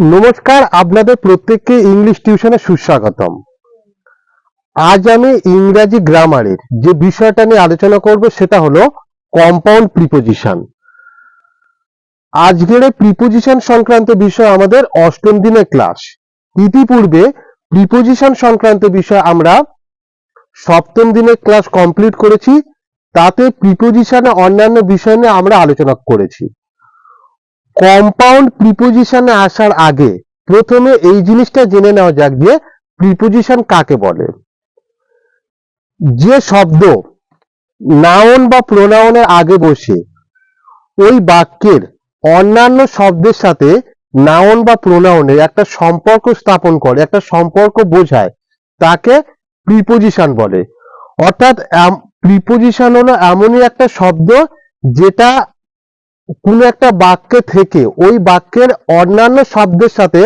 নমস্কার, আপনাদের প্রত্যেককে ইংলিশ টিউশনে সুস্বাগতম। আজ আমি ইংরাজি গ্রামারের যে বিষয়টা নিয়ে আলোচনা করব সেটা হলো কম্পাউন্ড প্রিপোজিশন আজকের প্রিপোজিশন সংক্রান্ত বিষয় আমাদের অষ্টম দিনের ক্লাস ইতিপূর্বে প্রিপোজিশন সংক্রান্ত বিষয় আমরা সপ্তম দিনের ক্লাস কমপ্লিট করেছি, তাতে প্রিপোজিশনে অন্যান্য বিষয় নিয়ে আমরা আলোচনা করেছি। কম্পাউন্ড প্রিপোজিশনে আসার আগে প্রথমে এই জিনিসটা জেনে নেওয়া যাক যে প্রিপোজিশন কাকে বলে। যে শব্দ নাউন বা প্রোনাউনের আগে বসে, ওই বাক্যের অন্যান্য শব্দের সাথে নাউন বা প্রোনাউনের একটা সম্পর্ক স্থাপন করে, একটা সম্পর্ক বোঝায়, তাকে প্রিপোজিশন বলে। অর্থাৎ প্রিপোজিশন হলো এমনই একটা শব্দ যেটা কোনো একটা বাক্যে থেকে ওই বাক্যের অন্যান্য শব্দের সাথে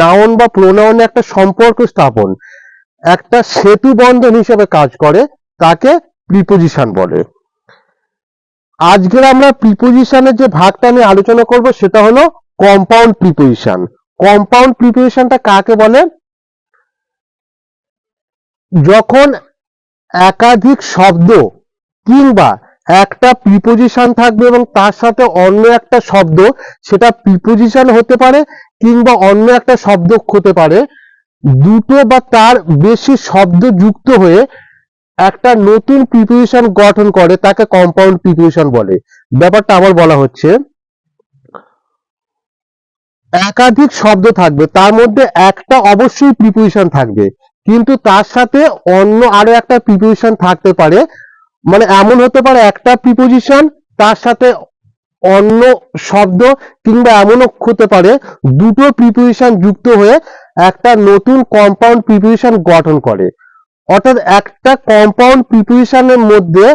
নাউন বা প্রোনাউনে একটা সম্পর্ক স্থাপন। একটা সেতু বন্ধন হিসেবে কাজ করে, তাকে প্রিপোজিশন বলে। আজকের আমরা প্রিপোজিশনের যে ভাগটা নিয়ে আলোচনা করব, সেটা হলো কম্পাউন্ড প্রিপোজিশন কম্পাউন্ড প্রিপোজিশনটা কাকে বলে? যখন একাধিক শব্দ কিংবা একটা প্রিপোজিশন থাকবে এবং তার সাথে অন্য একটা শব্দ, সেটা প্রিপোজিশন হতে পারে কিংবা অন্য একটা শব্দ হতে পারে। দুটো বা তার বেশি শব্দ যুক্ত হয়ে একটা নতুন প্রিপোজিশন গঠন করে, তাকে কম্পাউন্ড প্রিপোজিশন বলে। ব্যাপারটা আবার বলা হচ্ছে, একাধিক শব্দ থাকবে, তার মধ্যে একটা অবশ্যই প্রিপোজিশন থাকবে, কিন্তু তার সাথে অন্য আরও একটা প্রিপোজিশন থাকতে পারে মানে এমন হতে পারে একটা প্রিপোজিশন তার সাথে অন্য শব্দ কিংবা এমনও হতে পারে দুটো প্রিপোজিশন যুক্ত হয়ে একটা নতুন কম্পাউন্ড প্রিপোজিশন গঠন করে। অর্থাৎ একটা কম্পাউন্ড প্রিপোজিশনের মধ্যে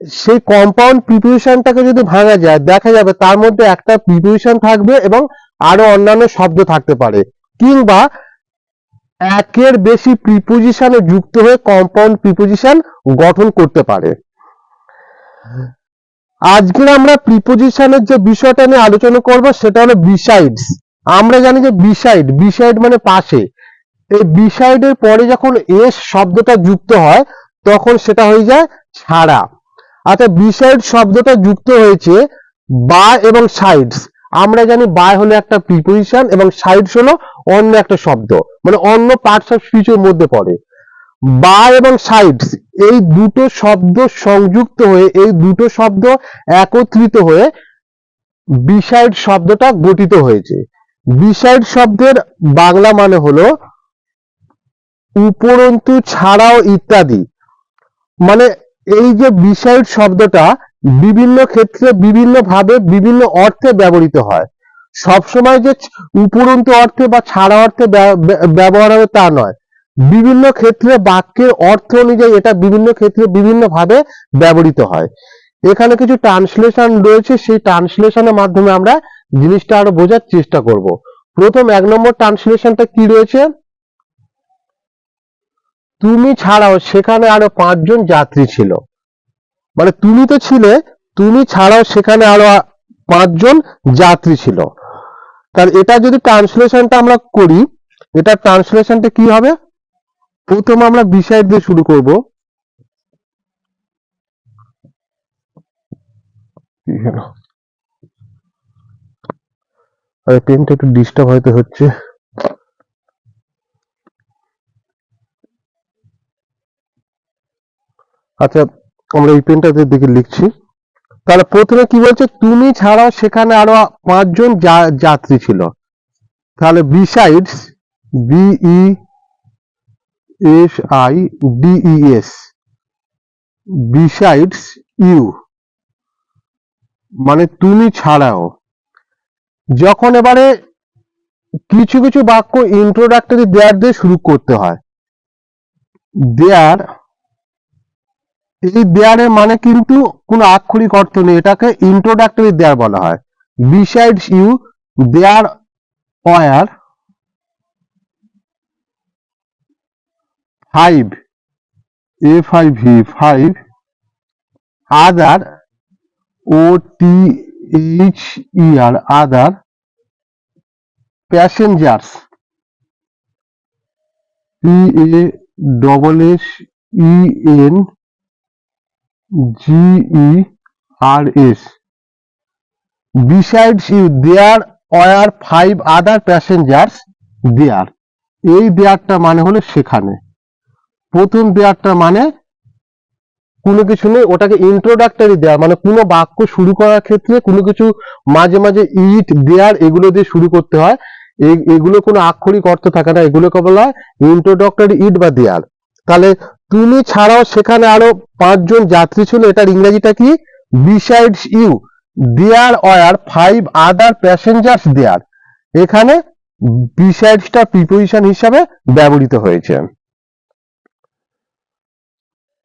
সেই কম্পাউন্ড প্রিপোজিশনটাকে যদি ভাঙা যায়, দেখা যাবে তার মধ্যে একটা প্রিপোজিশন থাকবে এবং আরও অন্যান্য শব্দ থাকতে পারে। কিংবা একের বেশি প্রিপোজিশনে যুক্ত হয়ে কম্পাউন্ড প্রিপোজিশন গঠন করতে পারে। আজকে আমরা প্রিপোজিশনের যে বিষয়টা নিয়ে আলোচনা করব সেটা হলো বিসাইডস আমরা জানি যে বিসাইড বিসাইড মানে পাশে। এই বিসাইডের পরে যখন এস শব্দটা যুক্ত হয়, তখন সেটা হয়ে যায় ছাড়া। আচ্ছা বিসাইড শব্দটা যুক্ত হয়েছে বা এবং সাইডস আমরা জানি বাই হলো একটা প্রিপোজিশন এবং সাইডস হলো অন্য একটা শব্দ। মানে অন্য পার্টস অফ স্পিচের মধ্যে পড়ে। বা এবং সাইডস এই দুটো শব্দ সংযুক্ত হয়ে, এই দুটো শব্দ একত্রিত হয়ে বিসাইড শব্দটা গঠিত হয়েছে। বিসাইড শব্দের বাংলা মানে হলো উপরন্তু ছাড়াও ইত্যাদি। মানে এই যে বিসাইড শব্দটা বিভিন্ন ক্ষেত্রে বিভিন্ন ভাবে বিভিন্ন অর্থে ব্যবহৃত হয়। সবসময় যে উপরন্তু অর্থে বা ছাড়া অর্থে ব্য- ব্য- ব্যবহার হবে তা নয়। বিভিন্ন ক্ষেত্রে বাক্যের অর্থ অনুযায়ী এটা বিভিন্ন ক্ষেত্রে বিভিন্ন ভাবে ব্যবহৃত হয়। এখানে কিছু ট্রান্সলেশন রয়েছে, সেই ট্রান্সলেশনের মাধ্যমে আমরা জিনিসটা আরও বোঝার চেষ্টা করব। প্রথম এক নম্বর ট্রান্সলেশনটা কি রয়েছে? তুমি ছাড়াও সেখানে আরও পাঁচজন যাত্রী ছিল। মানে তুমি তো ছিলে, তুমি ছাড়াও সেখানে আরও পাঁচজন যাত্রী ছিল। তার এটা যদি ট্রান্সলেশনটা আমরা করি, এটা ট্রান্সলেশনটা কি হবে? প্রথম আমরা বিষয় দিয়ে শুরু করব। আরে পেনটা একটু ডিস্টার্ব হয়তো হচ্ছে। আচ্ছা আমরা এই পেনটাতে দিকে লিখছি, তাহলে প্রথমে কি বলছে, তুমি ছাড়াও সেখানে আরও পাঁচজন যাত্রী ছিল। তাহলে besides B E S I D E S besides you মানে তুমি ছাড়াও। যখন এবারে কিছু কিছু বাক্য ইন্ট্রোডাক্টরি দেয়ার দিয়ে শুরু করতে হয় দেয়ার এই দেয়ারের মানে কিন্তু কোনো আক্ষরিক অর্থ নেই, এটাকে ইন্ট্রোডাক্টরি দেয়ার বলা হয়। Besides you there were five F I V five other O T H R other passengers P A double S E N G E R S besides you there were five other passengers there এই দেয়ারটা মানে হলো সেখানে। প্রথম দেয়ারটা মানে কোনো কিছু নেই, ওটাকে ইন্ট্রোডাক্টরি দেয়ার মানে কোনো বাক্য শুরু করার ক্ষেত্রে কোনো কিছু মাঝে মাঝে ইট দেয়ার এগুলো দিয়ে শুরু করতে হয়। এগুলো কোনো আক্ষরিক অর্থ থাকে না, এগুলোকে বলা হয় ইন্ট্রোডাক্টরি ইট বা দেয়ার তাহলে তুমি ছাড়াও সেখানে আরও পাঁচজন যাত্রী ছিল, এটার ইংরেজিটা কি? Besides you there were five other passengers there এখানে বিসাইডসটা প্রিপোজিশন হিসাবে ব্যবহৃত হয়েছে।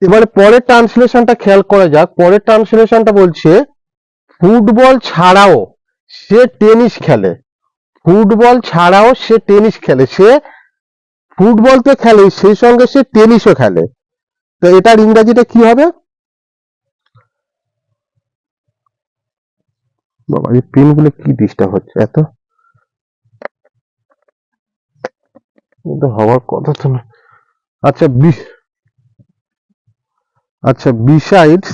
এবারে পরের ট্রান্সলেশনটা খেয়াল করা যাক। পরের ট্রান্সলেশনটা বলছে, ফুটবল ছাড়াও সে টেনিস খেলে। ফুটবল ছাড়াও সে টেনিস খেলে। সে ফুটবল তো খেলে সেই সঙ্গে সে টেনিসও খেলে। তো এটার ইংরাজিটা কি হবে? বাবা, এই পেনগুলো কি ডিস্টার্ব হচ্ছে এত? এটা হওয়ার কথা তো না। আচ্ছা বি আচ্ছা besides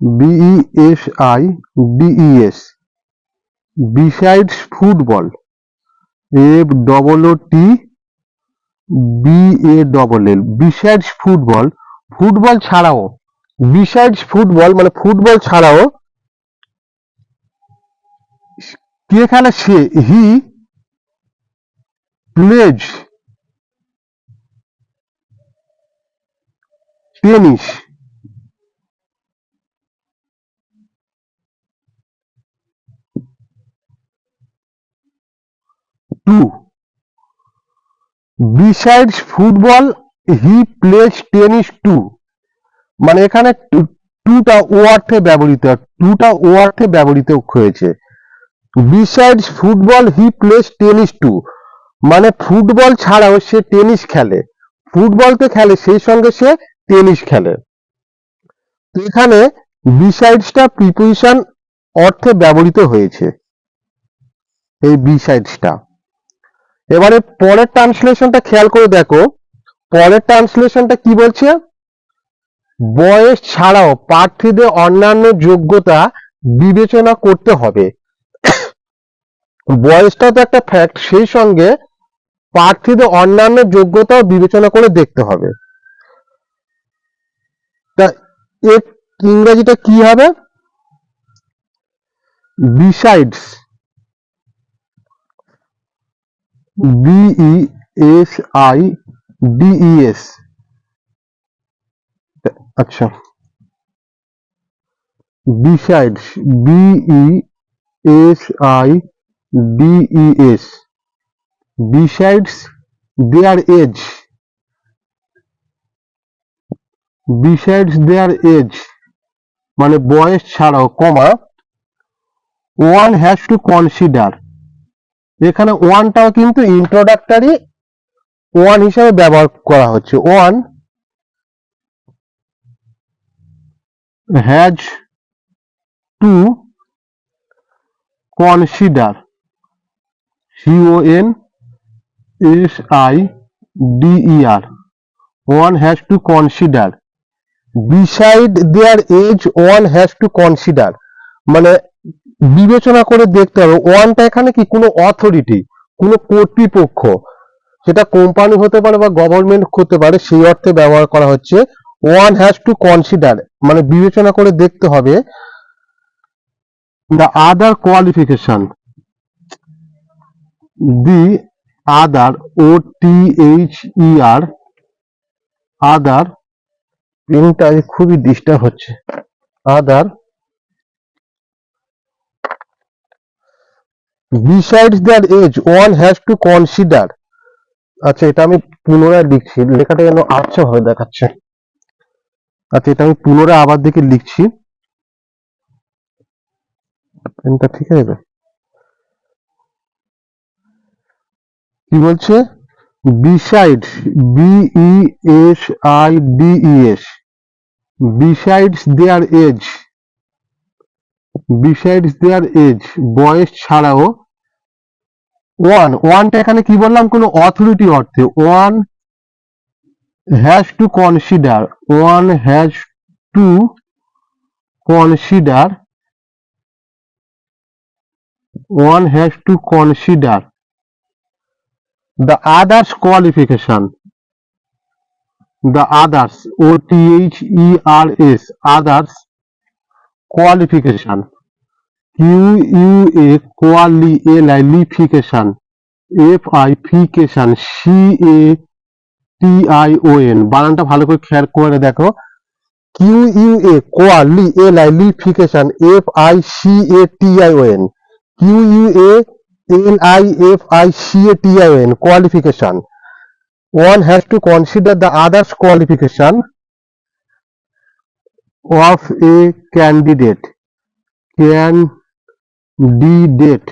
B E S I D E S besides football. A double O T B A double L besides football football ছাড়াও বিসাইডস ফুটবল মানে ফুটবল ছাড়াও খেলে সে he plays tennis too besides football he plays tennis too মানে এখানে টুটা ও অর্থে ব্যবহৃত টুটা ও অর্থে ব্যবহৃত হয়েছে। Besides football he plays tennis too মানে ফুটবল ছাড়াও সে টেনিস খেলে। ফুটবল তো খেলে, সেই সঙ্গে সে টেনিস খেলে। এখানে বিসাইডসটা প্রিপোজিশন অর্থে ব্যবহৃত হয়েছে। এই বিসাইডসটা এবারে পরের ট্রান্সলেশনটা খেয়াল করে দেখো। পরের ট্রান্সলেশনটা কি বলছে? বয়স ছাড়াও প্রার্থীদের অন্যান্য যোগ্যতা বিবেচনা করতে হবে। বয়সটা তো একটা ফ্যাক্ট সেই সঙ্গে প্রার্থীদের অন্যান্য যোগ্যতাও বিবেচনা করে দেখতে হবে। তা এর ইংরেজিটা কি হবে? Besides B E S I D E S আচ্ছা। Besides B E S I D E S besides their age besides their age মানে বয়স ছাড়াও, comma one has to consider এখানে ওয়ানটাও কিন্তু ইন্ট্রোডাক্টরি ওয়ান হিসাবে ব্যবহার করা হচ্ছে। One has to consider C O N S I D E R one has to consider beside their age one has to consider মানে বিবেচনা করে দেখতে হবে। ওয়ানটা এখানে কি? কোনো অথরিটি কোনো কর্তৃপক্ষ, সেটা কোম্পানি হতে পারে বা গভর্নমেন্ট হতে পারে, সেই অর্থে ব্যবহার করা হচ্ছে। ওয়ান হ্যাজ টু কনসিডার মানে বিবেচনা করে দেখতে হবে the other qualification the other O T H E R other পেনটা খুবই ডিস্টার্ব হচ্ছে। আদার besides their age, one has to consider আচ্ছা এটা আমি পুনরায় লিখছি, লেখাটা যেন আচ্ছা ভাবে দেখাচ্ছে। আচ্ছা এটা আমি পুনরায় আবার দিকে লিখছি। ঠিক আছে? কি বলছে? Besides B E S I D E S besides their age besides their age বয়স ছাড়াও ওয়ান ওয়ানটা এখানে কি বললাম? কোনো অথরিটি অর্থে। One has to consider one has to consider one has to consider the others qualification the others O T H E R S others qualification a qualification f i fication c a t i o n বানানটা ভালো করে খেয়াল করে দেখো Q U A quali A লাইলিফিকেশন F I C A T I O N Q U A L I F I C A T I O N qualification one has to consider the other's qualification of a candidate candidate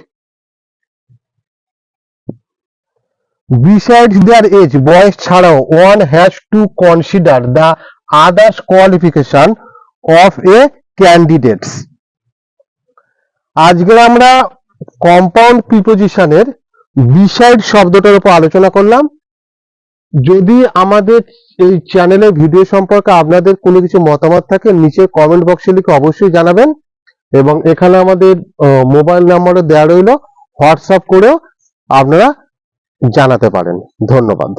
besides their age বয়স ছাড়াও one has to consider the others qualification of a candidates. আজকে আমরা compound প্রিপোজিশনের beside শব্দটার উপর আলোচনা করলাম। যদি আমাদের এই চ্যানেলের ভিডিও সম্পর্কে আপনাদের কোনো কিছু মতামত থাকে, নিচে কমেন্ট বক্সে লিখে অবশ্যই জানাবেন। এবং এখানে আমাদের মোবাইল নাম্বারও দেওয়া রইল। হোয়াটসঅ্যাপ করেও আপনারা জানাতে পারেন। ধন্যবাদ।